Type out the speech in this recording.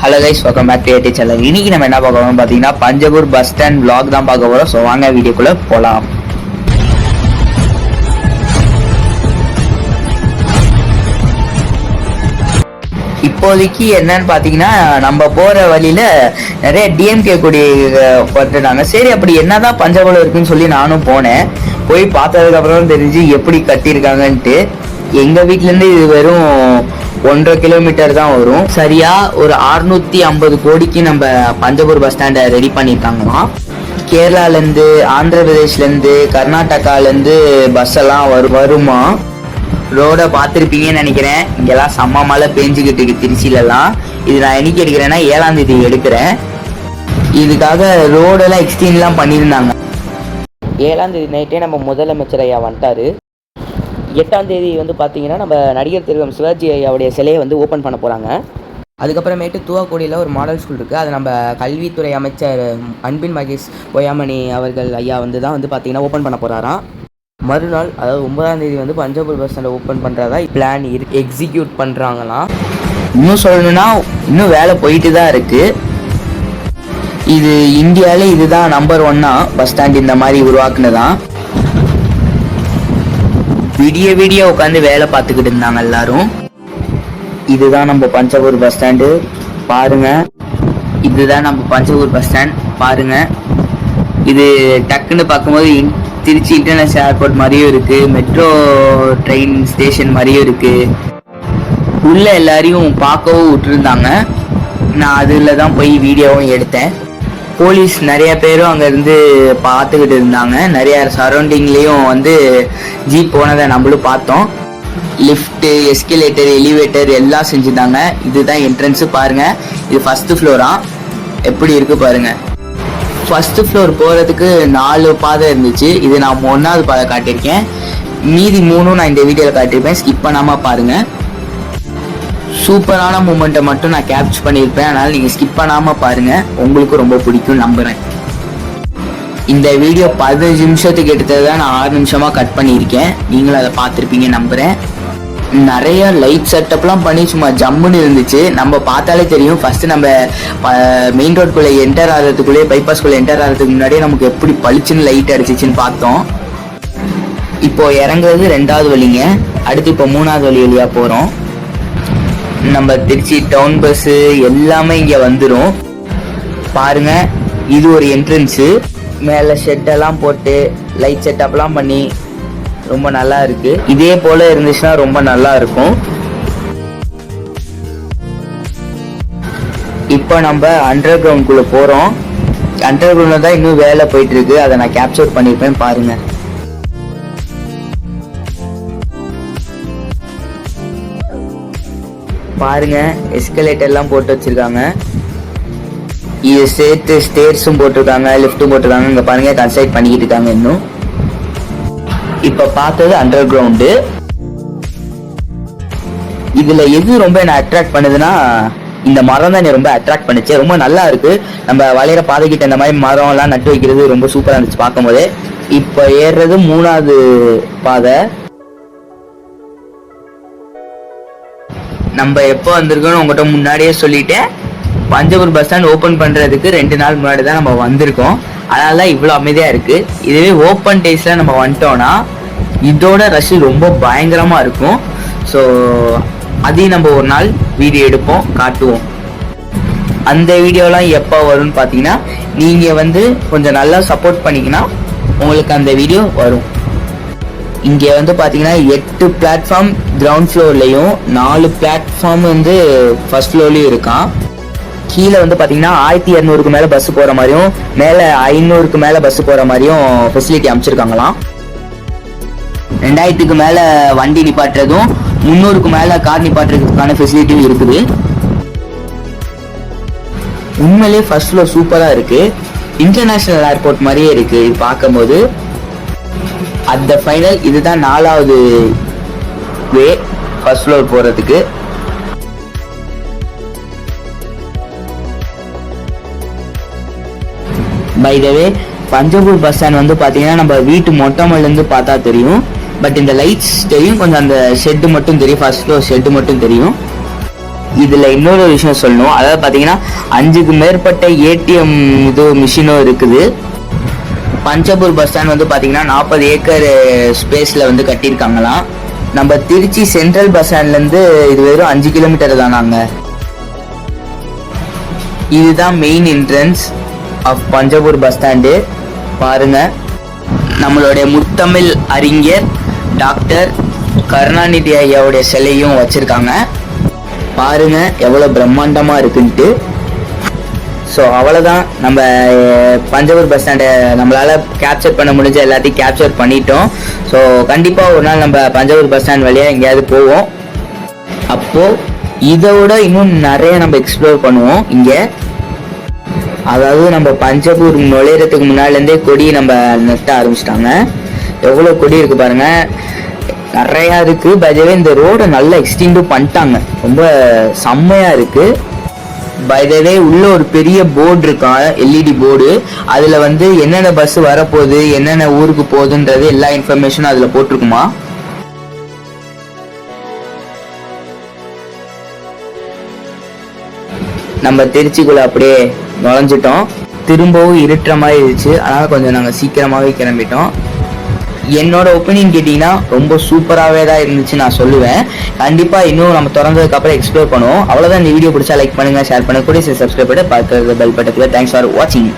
Hello guys welcome back to AD channel இன்னைக்கு நம்ம என்ன பார்க்க போறோம் பார்த்தீங்கன்னா பஞ்சபூர் பஸ் ஸ்டாண்ட் vlog தான் பார்க்க போறோம். ஸோ வாங்க வீடியோக்குள்ள போலாம். இப்போதைக்கு என்னன்னு பார்த்தீங்கன்னா நம்ம போற வழியில நிறைய டிஎம்கே கொடி அஹ், போட்டுட்டாங்க சரி அப்படி என்னதான் பஞ்சபூர் இருக்குன்னு சொல்லி நானும் போனேன். போய் பார்த்ததுக்கு அப்புறம் தெரிஞ்சு எப்படி கட்டியிருக்காங்கன்ட்டு. எங்க வீட்ல இருந்து இது வெறும் ஒன்றரை கிலோமீட்டர் தான் வரும். சரியா ஒரு 650 ஐம்பது கோடிக்கு நம்ம பஞ்சபூர் பஸ் ஸ்டாண்டை ரெடி பண்ணியிருக்காங்களாம் கேரளாலேருந்து ஆந்திர பிரதேஷ்லேருந்து கர்நாடகாலேருந்து பஸ் எல்லாம் வரு வருமா? ரோடை பார்த்துருப்பீங்கன்னு நினைக்கிறேன். இங்கெல்லாம் செம்ம மழை பெஞ்சுக்கிட்டு இருக்கு திருச்சியிலலாம் இது நான் என்னைக்கு எடுக்கிறேன்னா ஏழாம் தேதி எடுக்கிறேன். இதுக்காக ரோடெல்லாம் எக்ஸ்டீன்லாம் பண்ணியிருந்தாங்க. ஏழாம் தேதி நைட்டே நம்ம முதலமைச்சர் ஐயா வந்துட்டாரு. எட்டாம் தேதி வந்து பார்த்தீங்கன்னா நம்ம நடிகர் திருவம் சிவாஜி ஐயாவுடைய சிலையை வந்து ஓப்பன் பண்ண போகிறாங்க அதுக்கப்புறமேட்டு தூவாக்குடியில் ஒரு மாடல் ஸ்கூல் இருக்குது அது நம்ம கல்வித்துறை அமைச்சர் அன்பின் மகேஷ் பொய்யாமணி அவர்கள் ஐயா வந்து தான் வந்து பார்த்தீங்கன்னா ஓப்பன் பண்ண போகிறாராம் மறுநாள் அதாவது ஒன்பதாம் தேதி வந்து பஞ்சாபூர் பஸ் ஸ்டாண்டை ஓப்பன் பண்ணுறதா பிளான் இரு எக்ஸிக்யூட் பண்ணுறாங்களாம் இன்னும் சொல்லணும்னா இன்னும் வேலை போயிட்டு தான் இருக்குது இது இந்தியாவிலே இதுதான் நம்பர் ஒன்னா பஸ் ஸ்டாண்ட் இந்த மாதிரி உருவாக்குனதான் விடிய விடிய உட்காந்து வேலை பார்த்துக்கிட்டு இருந்தாங்க எல்லாரும். இதுதான் நம்ம பஞ்சபூர் பஸ் ஸ்டாண்டு பாருங்க. இதுதான் நம்ம பஞ்சபூர் பஸ் ஸ்டாண்ட் பாருங்க. இது டக்குன்னு பார்க்கும்போது இன்- திருச்சி இன்டர்நேஷனல் ஏர்போர்ட் மாதிரியும் இருக்கு. மெட்ரோ ட்ரெயின் ஸ்டேஷன் மாதிரியும் இருக்கு. உள்ள எல்லாரையும் பார்க்கவும் விட்டுருந்தாங்க. நான் அதில் தான் போய் வீடியோவும் எடுத்தேன். போலீஸ் நிறைய பேரும் அங்கேருந்து பார்த்துக்கிட்டு இருந்தாங்க. நிறைய சரௌண்டிங்லேயும் வந்து ஜீப் போனதை நம்மளும் பார்த்தோம். லிஃப்ட்டு எஸ்கலேட்டர் எலிவேட்டர் எல்லாம் செஞ்சுருந்தாங்க இதுதான் என்ட்ரன்ஸு பாருங்கள் இது ஃபஸ்ட்டு ஃப்ளோரா எப்படி இருக்கு பாருங்கள் ஃபஸ்ட்டு ஃப்ளோர் போகிறதுக்கு நாலு பாதை இருந்துச்சு. இது நான் ஒன்றாவது பாதை காட்டியிருக்கேன். மீதி மூணும் நான் இந்த வீடியோவில் காட்டியிருப்பேன். ஸ்கிப் பண்ணாமல் பாருங்கள் சூப்பரான மூமெண்ட்டை மட்டும் நான் கேப்ச் பண்ணியிருப்பேன். அதனால் நீங்கள் ஸ்கிப் பண்ணாமல் பாருங்கள் உங்களுக்கு ரொம்ப பிடிக்கும் நம்புகிறேன் இந்த வீடியோ பதினஞ்சு நிமிஷத்துக்கு எடுத்தது தான் நான் ஆறு நிமிஷமாக கட் பண்ணியிருக்கேன். நீங்களும் அதை பார்த்துருப்பீங்க நம்புகிறேன் நிறைய லைட் செட்டப்லாம் பண்ணி சும்மா ஜம்முன்னு இருந்துச்சு. நம்ம பார்த்தாலே தெரியும். ஃபஸ்ட்டு நம்ம மெயின் ரோட்குள்ளே என்டர் ஆகிறதுக்குள்ளேயே பைபாஸ்குள்ளே என்டர் ஆகிறதுக்கு முன்னாடியே நமக்கு எப்படி பளிச்சுன்னு லைட் அடிச்சிச்சுன்னு பார்த்தோம். இப்போது இறங்குறது ரெண்டாவது வழிங்க. அடுத்து இப்போ மூணாவது வழி வழியாக போகிறோம் நம்ம திருச்சி டவுன் பஸ்ஸு எல்லாமே இங்கே வந்துடும் பாருங்க இது ஒரு என்ட்ரன்ஸு மேலே ஷெட்டெல்லாம் போட்டு லைட் செட்டப்லாம் பண்ணி ரொம்ப நல்லா இருக்கு. இதே போல இருந்துச்சுன்னா ரொம்ப நல்லா இருக்கும். இப்போ நம்ம அண்டர் கிரவுண்ட்குள்ளே போகிறோம் அண்டர் கிரவுண்டில் தான் இன்னும் வேலை போயிட்டு இருக்கு. அதை நான் கேப்சர் பண்ணியிருப்பேன் பாருங்க. பாருங்க எஸ்கலேட்டர் எல்லாம் போட்டு வச்சிருக்காங்க. இது சேர்த்து ஸ்டேர்ஸும் போட்டிருக்காங்க லிஃப்ட்டும் போட்டிருக்காங்க. இங்க பாருங்க கன்ஸ்ட்ரக்ட் பண்ணிக்கிட்டு இருக்காங்க இன்னும். இப்ப பார்த்தது அண்டர் கிரவுண்டு இதுல எது ரொம்ப என்ன அட்ராக்ட் பண்ணுதுன்னா இந்த மரம் தான் ரொம்ப அட்ராக்ட் பண்ணுச்சு. ரொம்ப நல்லா இருக்கு. நம்ம வளையிற பாதைக்கிட்ட இந்த மாதிரி மரம் எல்லாம் நட்டு வைக்கிறது ரொம்ப சூப்பரா இருந்துச்சு பார்க்கும்போது. இப்ப ஏறுறது மூணாவது பாதை. நம்ம எப்போ வந்திருக்கோம்னு உங்கள்கிட்ட முன்னாடியே சொல்லிட்டேன். பஞ்சபூர் பஸ் ஸ்டாண்ட் ஓப்பன் பண்ணுறதுக்கு ரெண்டு நாள் முன்னாடி தான் நம்ம வந்திருக்கோம். அதனால தான் இவ்வளோ அமைதியாக இருக்குது இதுவே ஓப்பன் டேஸில் நம்ம வந்துட்டோம்னா இதோட ரஷ் ரொம்ப பயங்கரமாக இருக்கும். ஸோ அதையும் நம்ம ஒரு நாள் வீடியோ எடுப்போம் காட்டுவோம். அந்த வீடியோலாம் எப்போ வரும்னு பார்த்தீங்கன்னா நீங்கள் வந்து கொஞ்சம் நல்லா சப்போர்ட் பண்ணிங்கன்னா உங்களுக்கு அந்த வீடியோ வரும். இங்கே வந்து பார்த்தீங்கன்னா எட்டு பிளாட்ஃபார்ம் கிரவுண்ட் ஃப்ளோர்லேயும் நாலு பிளாட்ஃபார்ம் வந்து ஃபர்ஸ்ட் ஃப்ளோர்லேயும் இருக்கான். கீழே வந்து பார்த்தீங்கன்னா ஆயிரத்தி இரநூறுக்கு மேலே பஸ் போகிற மாதிரியும் மேலே ஐநூறுக்கு மேலே பஸ் போகிற மாதிரியும் ஃபெசிலிட்டி அமைச்சிருக்காங்களாம். ரெண்டாயிரத்துக்கு மேலே வண்டி நிப்பாட்டுறதும் முந்நூறுக்கு மேலே கார் நிப்பாட்டுறதுக்கான ஃபெசிலிட்டியும் இருக்குது. உண்மையிலேயே ஃபர்ஸ்ட் ஃப்ளோர் சூப்பராக இருக்குது இன்டர்நேஷ்னல் ஏர்போர்ட் மாதிரியே இருக்குது இது பார்க்கும்போது அந்த ஃபைனல் இதுதான் நாலாவது வே ஃபர்ஸ்ட் ஃப்ளோர் போகிறதுக்கு by the way Panjapur bus stand வந்து பார்த்தீங்கன்னா நம்ம வீட்டு மொட்டமல்லேருந்து பார்த்தா தெரியும். பட் இந்த லைட்ஸ் தெரியும் கொஞ்சம் அந்த ஷெட்டு மட்டும் தெரியும் ஃபர்ஸ்ட் ஃப்ளோர் ஷெட்டு மட்டும் தெரியும். இதில் இன்னொரு விஷயம் சொல்லணும். அதாவது பார்த்தீங்கன்னா அஞ்சுக்கு மேற்பட்ட ஏடிஎம் இது மிஷினும் இருக்குது. பஞ்சபூர் பஸ் ஸ்டாண்ட் வந்து பார்த்தீங்கன்னா நாற்பது ஏக்கர் ஸ்பேஸில் வந்து கட்டியிருக்காங்களாம். நம்ம திருச்சி சென்ட்ரல் பஸ் ஸ்டாண்ட்லேருந்து இது வெறும் அஞ்சு கிலோமீட்டர் தானாங்க. இதுதான் main entrance of Panjapur bus stand பாருங்க. நம்மளுடைய முத்தமிழ் அறிஞர் டாக்டர் கருணாநிதி ஐயாவுடைய சிலையும் வச்சுருக்காங்க. பாருங்க எவ்வளோ பிரம்மாண்டமாக இருக்குன்ட்டு. ஸோ அவ்வளோதான் நம்ம அஹ், பஞ்சபூர் பஸ் ஸ்டாண்டை நம்மளால கேப்சர் பண்ண முடிஞ்ச எல்லாத்தையும் கேப்சர் பண்ணிட்டோம். ஸோ கண்டிப்பாக ஒரு நாள் நம்ம பஞ்சபூர் பஸ் ஸ்டாண்ட் வழியாக எங்கேயாவது போவோம். அப்போது இதை விட இன்னும் நிறைய நம்ம எக்ஸ்ப்ளோர் பண்ணுவோம். இங்கே அதாவது நம்ம பஞ்சபூர் நுழையிறதுக்கு முன்னாடிலேருந்தே கொடி நம்ம நட்ட ஆரம்பிச்சிட்டாங்க. எவ்வளோ கொடி இருக்கு பாருங்க. நிறையா இருக்குது பஜவே இந்த ரோடை நல்லா எக்ஸ்டெண்டும் பண்ணிட்டாங்க. ரொம்ப பை த பைதவே உள்ள ஒரு பெரிய போர்டு இருக்கான் எல்இடி போர்டு அதுல வந்து என்னென்ன பஸ் வரப்போகுது என்னென்ன ஊருக்கு போகுதுன்றது எல்லா இன்ஃபர்மேஷனும் அதுல போட்டிருக்குமா? நம்ம திருச்சிக்குள்ள அப்படியே நுழைஞ்சிட்டோம். திரும்பவும் இருட்டுற மாதிரி இருந்துச்சு. அதனால கொஞ்சம் நாங்கள் சீக்கிரமாகவே கிளம்பிட்டோம். என்னோட ஒப்பீனியன் கேட்டிங்கன்னா ரொம்ப சூப்பராகவே தான் இருந்துச்சு நான் சொல்லுவேன். கண்டிப்பாக இன்னும் நம்ம திறந்ததுக்கு அப்புறம் எக்ஸ்ப்ளோர் பண்ணுவோம். அவ்வளோதான் இந்த வீடியோ பிடிச்சா லைக் பண்ணுங்கள் ஷேர் பண்ணுங்க. கூட சப்ஸ்கிரைப் பண்ணி பார்க்குறது பெல் பட்டத்தில் தேங்க்ஸ் ஃபார் வாட்சிங்